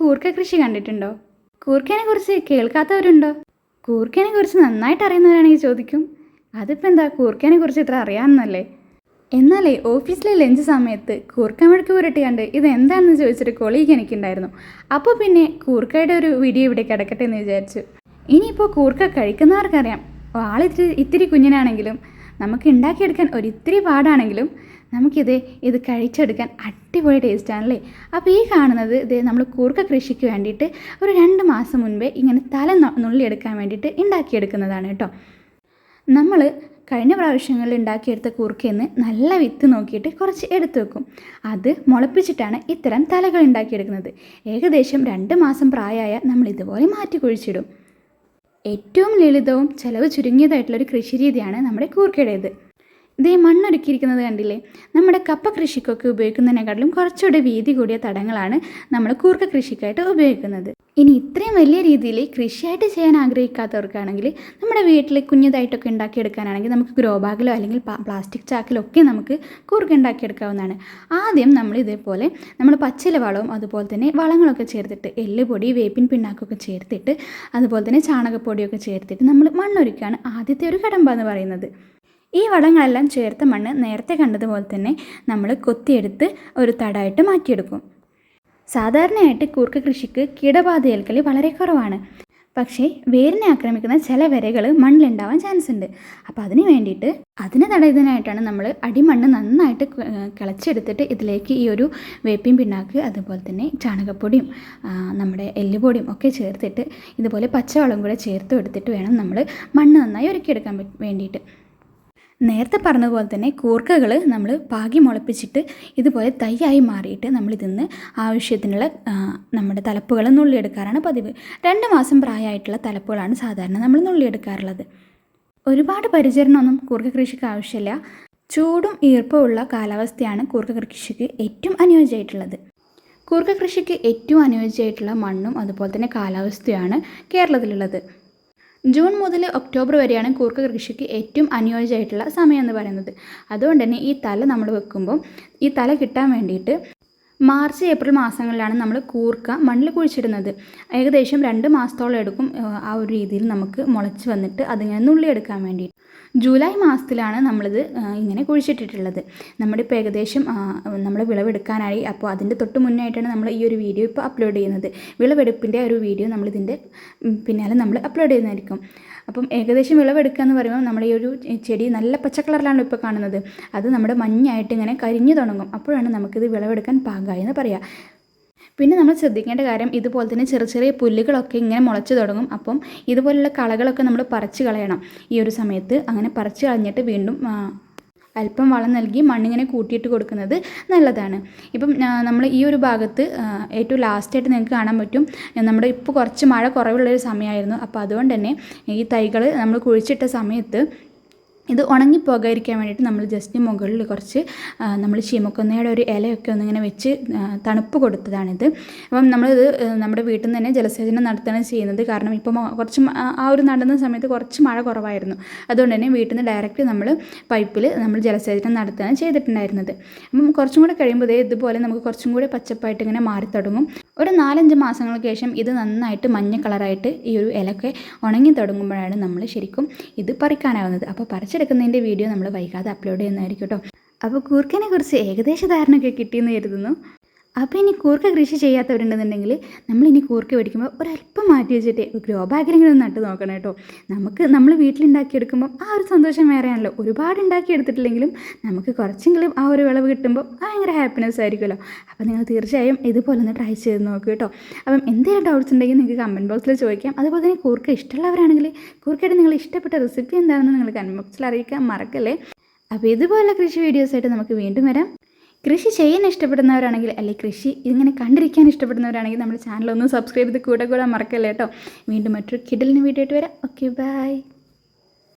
കൂർക്ക കൃഷി കണ്ടിട്ടുണ്ടോ? കൂർക്കേനെ കുറിച്ച് കേൾക്കാത്തവരുണ്ടോ? കൂർക്കേനെ കുറിച്ച് നന്നായിട്ട് അറിയുന്നവരാണെങ്കിൽ ചോദിക്കും അതിപ്പോൾ എന്താ കൂർക്കേനെ കുറിച്ച് ഇത്ര അറിയാമെന്നല്ലേ എന്നാലേ ഓഫീസിലെ ലഞ്ച് സമയത്ത് കൂർക്ക മെഴുക്ക് പുരട്ടി കണ്ട് ഇത് എന്താണെന്ന് ചോദിച്ചിട്ട് കൊളീഗ് എനിക്കുണ്ടായിരുന്നു. അപ്പോൾ പിന്നെ കൂർക്കയുടെ ഒരു വീഡിയോ ഇവിടെ കിടക്കട്ടെ എന്ന് വിചാരിച്ചു. ഇനിയിപ്പോൾ കൂർക്ക കഴിക്കുന്നവർക്കറിയാം. ആളിത്തിരി ഇത്തിരി കുഞ്ഞിനാണെങ്കിലും നമുക്ക് ഉണ്ടാക്കിയെടുക്കാൻ ഒരിത്തിരി പാടാണെങ്കിലും നമുക്കിത് ഇത് കഴിച്ചെടുക്കാൻ അടിപൊളി ടേസ്റ്റ് ആണല്ലേ അപ്പോൾ ഈ കാണുന്നത് ഇത് നമ്മൾ കൂർക്ക കൃഷിക്ക് വേണ്ടിയിട്ട് ഒരു രണ്ട് മാസം മുൻപേ ഇങ്ങനെ തല നുള്ളിയെടുക്കാൻ വേണ്ടിയിട്ട് ഉണ്ടാക്കിയെടുക്കുന്നതാണ് കേട്ടോ. നമ്മൾ കഴിഞ്ഞ പ്രാവശ്യങ്ങളിൽ ഉണ്ടാക്കിയെടുത്ത കൂർക്കയിൽ നിന്ന് നല്ല വിത്ത് നോക്കിയിട്ട് കുറച്ച് എടുത്തു വെക്കും. അത് മുളപ്പിച്ചിട്ടാണ് ഇത്തരം തലകൾ ഉണ്ടാക്കിയെടുക്കുന്നത് ഏകദേശം രണ്ട് മാസം പ്രായമായ നമ്മൾ ഇതുപോലെ മാറ്റി കുഴിച്ചിടും. ഏറ്റവും ലളിതവും ചെലവ് ചുരുങ്ങിയതായിട്ടുള്ളൊരു കൃഷിരീതിയാണ് നമ്മുടെ കൂർക്കയുടേത്. ഇതേ മണ്ണൊരുക്കിയിരിക്കുന്നത് കണ്ടില്ലേ? നമ്മുടെ കപ്പ കൃഷിക്കൊക്കെ ഉപയോഗിക്കുന്നതിനെക്കാട്ടിലും കുറച്ചുകൂടെ വീതി കൂടിയ തടങ്ങളാണ് നമ്മൾ കൂർക്ക കൃഷിക്കായിട്ട് ഉപയോഗിക്കുന്നത്. ഇനി ഇത്രയും വലിയ രീതിയിൽ കൃഷിയായിട്ട് ചെയ്യാൻ ആഗ്രഹിക്കാത്തവർക്കാണെങ്കിൽ നമ്മുടെ വീട്ടിൽ കുഞ്ഞതായിട്ടൊക്കെ ഉണ്ടാക്കിയെടുക്കാനാണെങ്കിൽ നമുക്ക് ഗ്രോ ബാഗിലോ അല്ലെങ്കിൽ പ്ലാസ്റ്റിക് ചാക്കിലോ ഒക്കെ നമുക്ക് കൂർക്ക ഉണ്ടാക്കിയെടുക്കാവുന്നതാണ്. ആദ്യം നമ്മൾ ഇതേപോലെ നമ്മൾ പച്ചില വളവും അതുപോലെ തന്നെ വളങ്ങളൊക്കെ ചേർത്തിട്ട് എല്ലുപൊടി വേപ്പിൻ പിണ്ണാക്കൊക്കെ ചേർത്തിട്ട് അതുപോലെ തന്നെ ചാണകപ്പൊടിയൊക്കെ ചേർത്തിട്ട് നമ്മൾ മണ്ണൊരുക്കുകയാണ് ആദ്യത്തെ ഒരു കടമ്പ എന്ന് പറയുന്നത്. ഈ വളങ്ങളെല്ലാം ചേർത്ത മണ്ണ് നേരത്തെ കണ്ടതുപോലെ തന്നെ നമ്മൾ കൊത്തിയെടുത്ത് ഒരു തടായിട്ട് മാറ്റിയെടുക്കും. സാധാരണയായിട്ട് കൂർക്ക കൃഷിക്ക് കീടബാധയേൽക്കൽ വളരെ കുറവാണ്. പക്ഷേ വേരിനെ ആക്രമിക്കുന്ന ചില വിരകൾ മണ്ണിലുണ്ടാവാൻ ചാൻസ് ഉണ്ട് അപ്പോൾ അതിന് വേണ്ടിയിട്ട് അതിനെ തടയുന്നതിനായിട്ടാണ് നമ്മൾ അടിമണ്ണ് നന്നായിട്ട് കിളച്ചെടുത്തിട്ട് ഇതിലേക്ക് ഈ ഒരു വേപ്പിൻ പിണ്ണാക്ക് അതുപോലെ തന്നെ ചാണകപ്പൊടിയും നമ്മുടെ എല്ലുപൊടിയും ഒക്കെ ചേർത്തിട്ട് ഇതുപോലെ പച്ചവളം കൂടെ ചേർത്ത് എടുത്തിട്ട് വേണം നമ്മൾ മണ്ണ് നന്നായി ഒരുക്കിയെടുക്കാൻ വേണ്ടിയിട്ട്. നേരത്തെ പറഞ്ഞതുപോലെ തന്നെ കൂർക്കകൾ നമ്മൾ പാകി മുളപ്പിച്ചിട്ട് ഇതുപോലെ തൈയായി മാറിയിട്ട് നമ്മൾ ഇതിന്ന് ആവശ്യത്തിനുള്ള നമ്മുടെ തലപ്പുകൾ നുള്ളിയെടുക്കാറാണ് പതിവ്. രണ്ട് മാസം പ്രായമായിട്ടുള്ള തലപ്പുകളാണ് സാധാരണ നമ്മൾ നുള്ളിയെടുക്കാറുള്ളത്. ഒരുപാട് പരിചരണമൊന്നും കൂർക്ക കൃഷിക്ക് ആവശ്യമില്ല. ചൂടും ഈർപ്പമുള്ള കാലാവസ്ഥയാണ് കൂർക്ക കൃഷിക്ക് ഏറ്റവും അനുയോജ്യമായിട്ടുള്ളത്. കൂർക്ക കൃഷിക്ക് ഏറ്റവും അനുയോജ്യമായിട്ടുള്ള മണ്ണും അതുപോലെ തന്നെ കാലാവസ്ഥയാണ് കേരളത്തിലുള്ളത്. ജൂൺ മുതൽ ഒക്ടോബർ വരെയാണ് കൂർക്ക കൃഷിക്ക് ഏറ്റവും അനുയോജ്യമായിട്ടുള്ള സമയം എന്ന് പറയുന്നത്. അതുകൊണ്ട് തന്നെ ഈ തല നമ്മൾ വെക്കുമ്പോൾ ഈ തല കിട്ടാൻ വേണ്ടിയിട്ട് മാർച്ച് ഏപ്രിൽ മാസങ്ങളിലാണ് നമ്മൾ കൂർക്ക മണ്ണിൽ കുഴിച്ചിടുന്നത്. ഏകദേശം രണ്ട് മാസത്തോളം എടുക്കും ആ ഒരു രീതിയിൽ നമുക്ക് മുളച്ച് വന്നിട്ട് അതിങ്ങനെ നുള്ളിയെടുക്കാൻ വേണ്ടിയിട്ട്. ജൂലൈ മാസത്തിലാണ് നമ്മളിത് ഇങ്ങനെ കുഴിച്ചിട്ടിട്ടുള്ളത്. നമ്മുടെ ഇപ്പോൾ ഏകദേശം നമ്മൾ വിളവെടുക്കാനായി അപ്പോൾ അതിന്റെ തൊട്ട് മുന്നേയിട്ടാണ് നമ്മൾ ഈ ഒരു വീഡിയോ ഇപ്പോൾ അപ്ലോഡ് ചെയ്യുന്നത്. വിളവെടുപ്പിന്റെ ഒരു വീഡിയോ നമ്മളിതിന്റെ പിന്നാലെ നമ്മൾ അപ്ലോഡ് ചെയ്യുന്നതായിരിക്കും. അപ്പം ഏകദേശം വിളവെടുക്കുക എന്ന് പറയുമ്പോൾ നമ്മുടെ ഈ ഒരു ചെടി നല്ല പച്ച കളറിലാണ് ഇപ്പോൾ കാണുന്നത്. അത് നമ്മുടെ മഞ്ഞായിട്ട് ഇങ്ങനെ കരിഞ്ഞു തുടങ്ങും. അപ്പോഴാണ് നമുക്കിത് വിളവെടുക്കാൻ പാകമായി എന്ന് പറയാം. പിന്നെ നമ്മൾ ശ്രദ്ധിക്കേണ്ട കാര്യം ഇതുപോലെ തന്നെ ചെറിയ ചെറിയ പുല്ലുകളൊക്കെ ഇങ്ങനെ മുളച്ച് തുടങ്ങും. അപ്പം ഇതുപോലുള്ള കളകളൊക്കെ നമ്മൾ പറിച്ചു കളയണം. ഈ ഒരു സമയത്ത് അങ്ങനെ പറിച്ചു കളഞ്ഞിട്ട് വീണ്ടും അല്പം വളം നൽകി മണ്ണിങ്ങനെ കൂട്ടിയിട്ട് കൊടുക്കുന്നത് നല്ലതാണ്. ഇപ്പം നമ്മൾ ഈ ഒരു ഭാഗത്ത് ഏറ്റവും ലാസ്റ്റായിട്ട് നിങ്ങൾക്ക് കാണാൻ പറ്റും നമ്മുടെ ഇപ്പോൾ കുറച്ച് മഴ കുറവുള്ളൊരു സമയമായിരുന്നു. അപ്പോൾ അതുകൊണ്ട് തന്നെ ഈ തൈകൾ നമ്മൾ കുഴിച്ചിട്ട സമയത്ത് ഇത് ഉണങ്ങിപ്പോകാതിരിക്കാൻ വേണ്ടിയിട്ട് നമ്മൾ ജസ്റ്റ് മുകളിൽ കുറച്ച് നമ്മൾ ചീമക്കൊന്നയുടെ ഒരു ഇലയൊക്കെ ഒന്നിങ്ങനെ വെച്ച് തണുപ്പ് കൊടുത്തതാണിത്. അപ്പം നമ്മളിത് നമ്മുടെ വീട്ടിൽ നിന്ന് തന്നെ ജലസേചനം നടത്തുകയാണ് ചെയ്യുന്നത്. കാരണം ഇപ്പം കുറച്ച് ആ ഒരു നടന്ന സമയത്ത് കുറച്ച് മഴ കുറവായിരുന്നു. അതുകൊണ്ട് തന്നെ വീട്ടിൽ നിന്ന് ഡയറക്റ്റ് നമ്മൾ പൈപ്പിൽ നമ്മൾ ജലസേചനം നടത്തുകയാണ് ചെയ്തിട്ടുണ്ടായിരുന്നത്. അപ്പം കുറച്ചും കൂടെ കഴിയുമ്പോൾ ഇതുപോലെ നമുക്ക് കുറച്ചും കൂടി പച്ചപ്പായിട്ട് ഇങ്ങനെ മാറി തുടങ്ങും. ഒരു നാലഞ്ച് മാസങ്ങൾക്ക് ശേഷം ഇത് നന്നായിട്ട് മഞ്ഞ കളറായിട്ട് ഈ ഒരു ഇലയൊക്കെ ഉണങ്ങി തുടങ്ങുമ്പോഴാണ് നമ്മൾ ശരിക്കും ഇത് പറിക്കാനാവുന്നത്. അപ്പോൾ പറിച്ചെടുക്കുന്നതിന്റെ വീഡിയോ നമ്മൾ വൈകാതെ അപ്ലോഡ് ചെയ്യുന്നതായിരിക്കും കേട്ടോ. അപ്പോൾ കൂർക്കനെ കുറിച്ച് ഏകദേശ ധാരണയൊക്കെ കിട്ടിയെന്ന് കരുതുന്നു. അപ്പോൾ ഇനി കൂർക്ക കൃഷി ചെയ്യാത്തവരുണ്ടെന്നുണ്ടെങ്കിൽ നമ്മളിനി കൂർക്ക മേടിക്കുമ്പോൾ ഒരല്പം മാറ്റി വെച്ചിട്ട് ഗ്രോ ബാഗിലെങ്കിലും നട്ട് നോക്കണം കേട്ടോ. നമുക്ക് നമ്മൾ വീട്ടിലുണ്ടാക്കിയെടുക്കുമ്പോൾ ആ ഒരു സന്തോഷം വേറെയാണല്ലോ. ഒരുപാട് ഉണ്ടാക്കിയെടുത്തിട്ടില്ലെങ്കിലും നമുക്ക് കുറച്ചെങ്കിലും ആ ഒരു വിളവ് കിട്ടുമ്പോൾ ഭയങ്കര ഹാപ്പിനെസ് ആയിരിക്കുമല്ലോ. അപ്പോൾ നിങ്ങൾ തീർച്ചയായും ഇതുപോലെ ഒന്ന് ട്രൈ ചെയ്ത് നോക്കൂ കേട്ടോ. അപ്പം എന്തെങ്കിലും ഡൗട്ട്സ് ഉണ്ടെങ്കിൽ നിങ്ങൾക്ക് കമന്റ് ബോക്സിൽ ചോദിക്കാം. അതുപോലെ തന്നെ കൂർക്ക ഇഷ്ടമുള്ളവരാണെങ്കിൽ കൂർക്കയുടെ നിങ്ങൾ ഇഷ്ടപ്പെട്ട റെസിപ്പി എന്താണെന്ന് നിങ്ങൾ കമന്റ് ബോക്സിൽ അറിയിക്കാൻ മറക്കല്ലേ. അപ്പോൾ ഇതുപോലുള്ള കൃഷി വീഡിയോസായിട്ട് നമുക്ക് വീണ്ടും വരാം. കൃഷി ചെയ്യാൻ ഇഷ്ടപ്പെടുന്നവരാണെങ്കിൽ അല്ലെങ്കിൽ കൃഷി ഇതിങ്ങനെ കണ്ടിരിക്കാൻ ഇഷ്ടപ്പെടുന്നവരാണെങ്കിൽ നമ്മുടെ ചാനൽ ഒന്ന് സബ്സ്ക്രൈബ് ചെയ്ത് കൂടെ കൂടെ മറക്കല്ലേ കേട്ടോ വീണ്ടും മറ്റൊരു കിഡിലിന് വീഡിയോ ആയിട്ട് വരാം. Okay bye